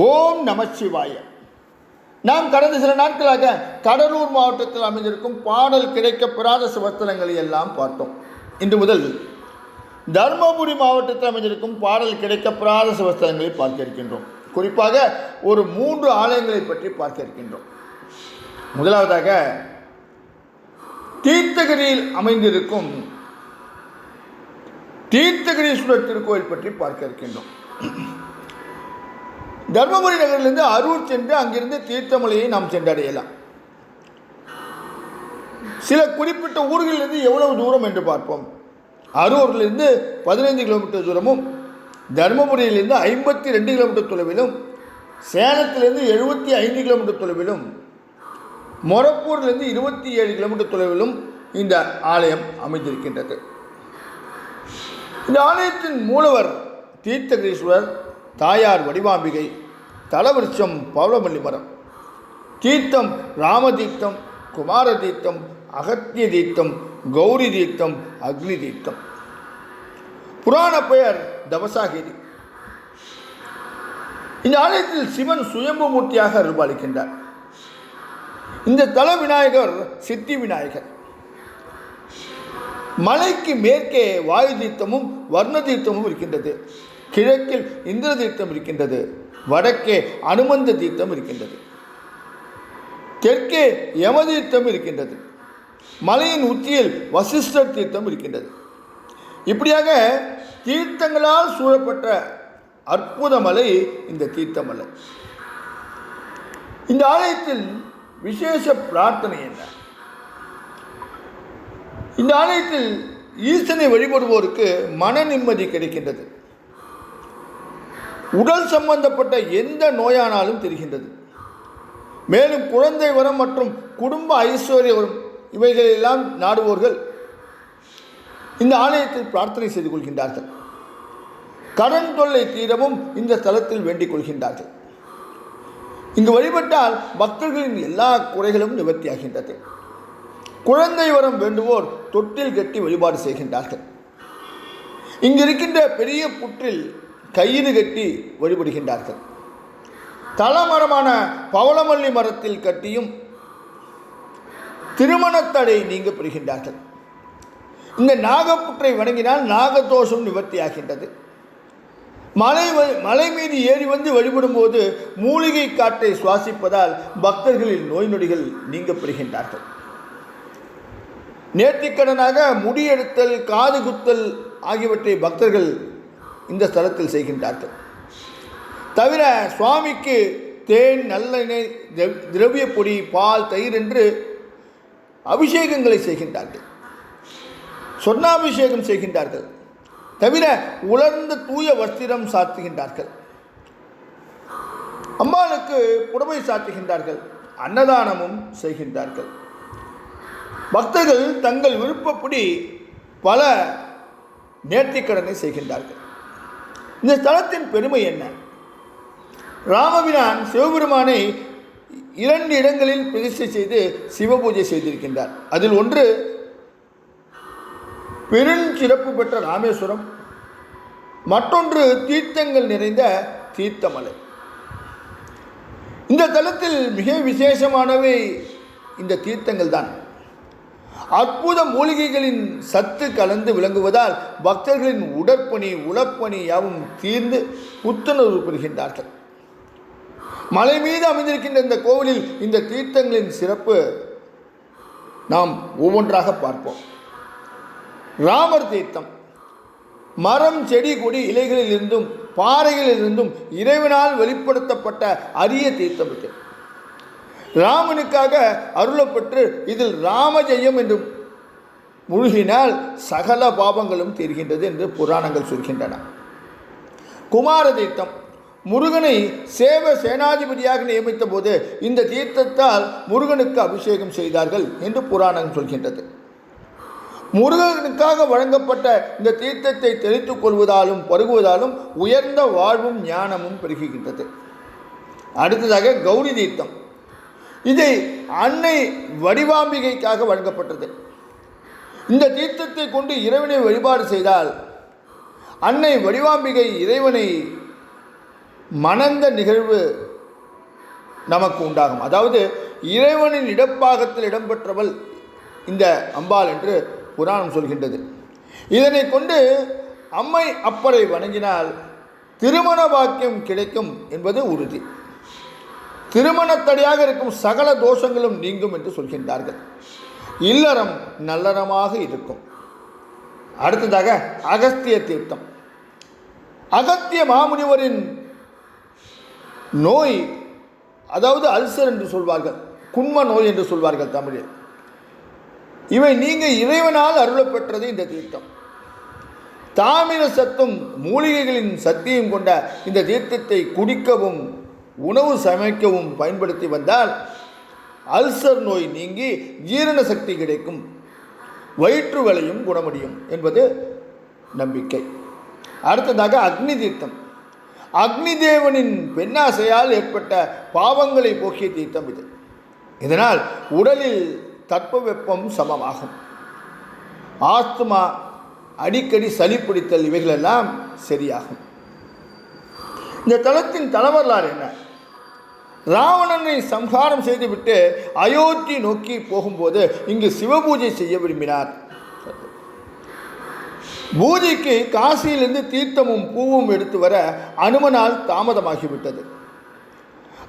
ஓம் நமச்சிவாய நாம் கடந்த சில நாட்களாக கடலூர் மாவட்டத்தில் அமைந்திருக்கும் பாடல் கிடைக்கப்பெறாத சிவத்தலங்களை எல்லாம் பார்த்தோம். இன்று முதல் தருமபுரி மாவட்டத்தில் அமைந்திருக்கும் பாடல் கிடைக்கப்பெறாத சிவஸ்தலங்களை பார்க்க இருக்கின்றோம் குறிப்பாக ஒரு மூன்று ஆலயங்களை பற்றி பார்க்க இருக்கின்றோம் முதலாவதாக தீர்த்தகிரியில் அமைந்திருக்கும் தீர்த்தகிரீஸ்வரர் திருக்கோயில் பற்றி பார்க்க இருக்கின்றோம் தர்மபுரி நகரிலிருந்து அரூர் சென்று அங்கிருந்து தீர்த்தமலையை நாம் சென்றடையலாம். சில குறிப்பிட்ட ஊர்களிலிருந்து எவ்வளவு தூரம் என்று பார்ப்போம். அரூரிலிருந்து பதினைந்து கிலோமீட்டர் தூரமும் தருமபுரியிலிருந்து ஐம்பத்தி ரெண்டு கிலோமீட்டர் தொலைவிலும் சேலத்திலிருந்து எழுபத்தி ஐந்து கிலோமீட்டர் தொலைவிலும் மொரப்பூரிலிருந்து இருபத்தி ஏழு கிலோமீட்டர் தொலைவிலும் இந்த ஆலயம் அமைந்திருக்கின்றது. இந்த ஆலயத்தின் மூலவர் தீர்த்தகிரீஸ்வரர் தாயார் வடிவாம்பிகை தலவிருஷம் பவளமல்லி மரம் தீர்த்தம் ராமதீர்த்தம் குமார தீர்த்தம் அகத்திய தீர்த்தம் கௌரி தீர்த்தம் அக்னி தீர்த்தம் புராண பெயர் தவசாகிரி இந்த ஆலயத்தில் சிவன் சுயம்பு மூர்த்தியாக அருள்பாலிக்கின்றார். இந்த தல விநாயகர் சித்தி விநாயகர். மலைக்கு மேற்கே வாயு தீர்த்தமும் வர்ண தீர்த்தமும் இருக்கின்றது. கிழக்கில் இந்திர தீர்த்தம் இருக்கின்றது. வடக்கே அனுமந்த தீர்த்தம் இருக்கின்றது. தெற்கே யமதீர்த்தம் இருக்கின்றது. மலையின் உச்சியில் வசிஷ்டர் தீர்த்தம் இருக்கின்றது. இப்படியாக தீர்த்தங்களால் சூழப்பட்ட அற்புத மலை இந்த தீர்த்தமலை இந்த ஆலயத்தில் விசேஷ பிரார்த்தனை என்ன? இந்த ஆலயத்தில் ஈசனை வழிபடுவோருக்கு மன நிம்மதி கிடைக்கின்றது. உடல் சம்பந்தப்பட்ட எந்த நோயானாலும் தெரிகின்றது. மேலும் குழந்தை வரம் மற்றும் குடும்ப ஐஸ்வர்ய வரம் இவைகளெல்லாம் நாடுவோர்கள் இந்த ஆலயத்தில் பிரார்த்தனை செய்து கொள்கின்றார்கள். கடன் தொல்லை தீரவும் இந்த தலத்தில் வேண்டிக் கொள்கின்றார்கள். இங்கு வழிபட்டால் பக்தர்களின் எல்லா குறைகளும் நிவர்த்தியாகின்றது குழந்தை வரம் வேண்டுவோர் தொட்டில் கட்டி வழிபாடு செய்கின்றார்கள். இங்கு இருக்கின்ற பெரிய புற்றில் கயிறு கட்டி வழிபடுகின்றார்கள். தலமரமான பவளமல்லி மரத்தில் கட்டியும் திருமணத்தடை நீங்க பெறுகின்றார்கள் இந்த நாகப்புற்றை வணங்கினால் நாகதோஷம் நிவர்த்தியாகின்றது. மலை வ- மலை மீது ஏறி வந்து வழிபடும் போது மூலிகை காற்றை சுவாசிப்பதால் பக்தர்களின் நோய் நொடிகள் நீங்க பெறுகின்றார்கள் நேர்த்திக்கடனாக முடியெடுத்தல் காது குத்தல் ஆகியவற்றை பக்தர்கள் ஸ்தலத்தில் செய்கின்றார்கள். தவிர சுவாமிக்கு தேன் நல்லெண்ணெய் திரவிய பொடி பால் தயிர் என்று அபிஷேகங்களை செய்கின்றார்கள். சொர்ணாபிஷேகம் செய்கின்றார்கள். தவிர உலர்ந்த தூய வஸ்திரம் சாத்துகின்றார்கள். அம்பாளுக்கு புடவை சாத்துகின்றார்கள். அன்னதானமும் செய்கின்றார்கள். பக்தர்கள் தங்கள் விருப்பப்படி பல நேர்த்திக்கடனை செய்கின்றார்கள். இந்த ஸ்தலத்தின் பெருமை என்ன? ராமபிரான் சிவபெருமானை இரண்டு இடங்களில் பிரதிஷ்டை செய்து சிவபூஜை செய்திருக்கின்றார். அதில் ஒன்று பெருஞ்சிறப்பு பெற்ற ராமேஸ்வரம். மற்றொன்று தீர்த்தங்கள் நிறைந்த தீர்த்தமலை. இந்த தலத்தில் மிக விசேஷமானவை இந்த தீர்த்தங்கள் தான் அற்புத மூலிகைகளின் சத்து கலந்து விளங்குவதால் பக்தர்களின் உடற்பணி உளப்பணி யாவும் தீர்ந்து புத்துணர்வு பெறுகின்றார்கள். மலை மீது அமைந்திருக்கின்ற இந்த கோவிலில் இந்த தீர்த்தங்களின் சிறப்பு நாம் ஒவ்வொன்றாக பார்ப்போம். ராமர் தீர்த்தம். மரம் செடி கொடி இலைகளில் இருந்தும் பாறைகளில் இருந்தும் இறைவனால் வெளிப்படுத்தப்பட்ட அரிய தீர்த்தம் இது. ராமனுக்காக அருளப்பட்டு இதில் ராமஜெயம் என்று முழுகினால் சகல பாபங்களும் தீர்கின்றது என்று புராணங்கள் சொல்கின்றன. குமார தீர்த்தம் முருகனை சேவ சேனாதிபதியாக நியமித்த போது இந்த தீர்த்தத்தால் முருகனுக்கு அபிஷேகம் செய்தார்கள் என்று புராணம் சொல்கின்றது. முருகனுக்காக வழங்கப்பட்ட இந்த தீர்த்தத்தை தெளித்துக் கொள்வதாலும் பருகுவதாலும் உயர்ந்த வாழ்வும் ஞானமும் பெருகுகின்றது. அடுத்ததாக கௌரி தீர்த்தம். இது அன்னை வடிவாம்பிகைக்காக வழங்கப்பட்டது. இந்த தீர்த்தத்தை கொண்டு இறைவனை வழிபாடு செய்தால் அன்னை வடிவாம்பிகை இறைவனை மணந்த நிகழ்வு நமக்கு உண்டாகும். அதாவது இறைவனின் இடப்பாகத்தில் இடம்பெற்றவள் இந்த அம்பாள் என்று புராணம் சொல்கின்றது. இதனை கொண்டு அம்மை அப்பரை வணங்கினால் திருமண வாக்கியம் கிடைக்கும் என்பது உறுதி. திருமணத்தடையாக இருக்கும் சகல தோஷங்களும் நீங்கும் என்று சொல்கின்றார்கள். இல்லறம் நல்லறமாக இருக்கும். அடுத்ததாக அகஸ்திய தீர்த்தம். அகத்திய மாமுனிவரின் நோய் அதாவது அல்சர் என்று சொல்வார்கள் குண்ம நோய் என்று சொல்வார்கள் தமிழில். இவை நீங்கள் இறைவனால் அருளப்பெற்றது இந்த தீர்த்தம். தாமிர சத்தும் மூலிகைகளின் சக்தியும் கொண்ட இந்த தீர்த்தத்தை குடிக்கவும் உணவு சமைக்கவும் பயன்படுத்தி வந்தால் அல்சர் நோய் நீங்கி ஜீரண சக்தி கிடைக்கும். வயிற்று வலையும் குணமுடியும் என்பது நம்பிக்கை. அடுத்ததாக அக்னி தீர்த்தம். அக்னி தேவனின் பெண்ணாசையால் ஏற்பட்ட பாவங்களை போக்கிய தீர்த்தம் இது. இதனால் உடலில் தட்பவெப்பம் சமமாகும். ஆஸ்துமா அடிக்கடி சளி பிடித்தல் இவைகளெல்லாம் சரியாகும். இந்த தளத்தின் தலைவரலாறு என்ன? ராவணனை சம்ஹாரம் செய்துவிட்டு அயோத்தி நோக்கி போகும்போது இங்கு சிவபூஜை செய்ய விரும்பினார். பூஜைக்கு காசியிலிருந்து தீர்த்தமும் பூவும் எடுத்து வர அனுமனால் தாமதமாகிவிட்டது.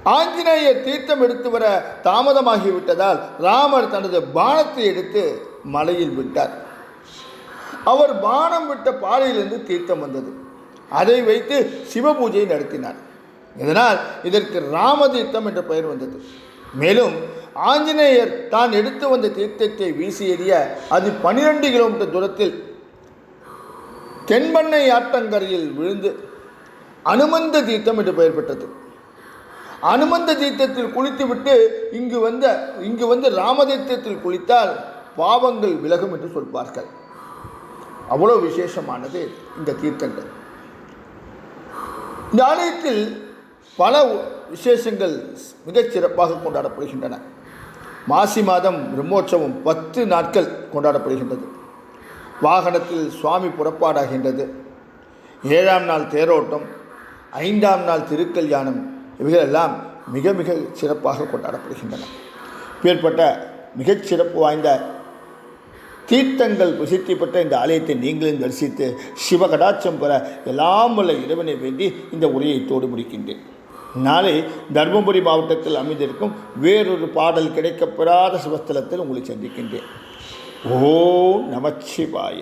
ஆஞ்சநேயர் தீர்த்தம் எடுத்து வர தாமதமாகிவிட்டதால் ராமர் தனது பானத்தை எடுத்து மலையில் விட்டார். அவர் பானம் விட்ட பாறையிலிருந்து தீர்த்தம் வந்தது. அதை வைத்து சிவ பூஜை நடத்தினார். இதனால் இதற்கு ராமதீர்த்தம் என்ற பெயர் வந்தது. மேலும் ஆஞ்சநேயர் தான் எடுத்து வந்த தீர்த்தத்தை வீசி எறிய அது பனிரெண்டு கிலோமீட்டர் தூரத்தில் தென்பண்ணை ஆற்றங்கரையில் விழுந்து அனுமந்த தீர்த்தம் என்று பெயர் பெற்றது. அனுமந்த தீர்த்தத்தில் குளித்துவிட்டு இங்கு வந்த இங்கு வந்து ராமதீர்த்தத்தில் குளித்தால் பாவங்கள் விலகும் என்று சொல்வார்கள். அவ்வளோ விசேஷமானது இந்த தீர்த்தங்கள். இந்த ஆலயத்தில் பல விசேஷங்கள் மிகச் சிறப்பாக கொண்டாடப்படுகின்றன. மாசி மாதம் பிரம்மோற்சவம் பத்து நாட்கள் கொண்டாடப்படுகின்றது. வாகனத்தில் சுவாமி புறப்பாடாகின்றது. ஏழாம் நாள் தேரோட்டம் ஐந்தாம் நாள் திருக்கல்யாணம் இவைகளெல்லாம் மிக மிக சிறப்பாக கொண்டாடப்படுகின்றன. பேர்பட்ட மிகச்சிறப்பு வாய்ந்த தீர்த்தங்கள் புசித்தி பெற்ற இந்த ஆலயத்தை நீங்களும் தரிசித்து சிவகடாட்சம் பெற எல்லாம் உள்ள இறைவனை வேண்டி இந்த உரையை தோடு முடிக்கின்றேன். நாளை தர்மபுரி மாவட்டத்தில் அமைந்திருக்கும் வேறொரு பாடல் கிடைக்கப்பெறாத சிவஸ்தலத்தில் உங்களை சந்திக்கின்றேன். ஓ நமச்சிவாய.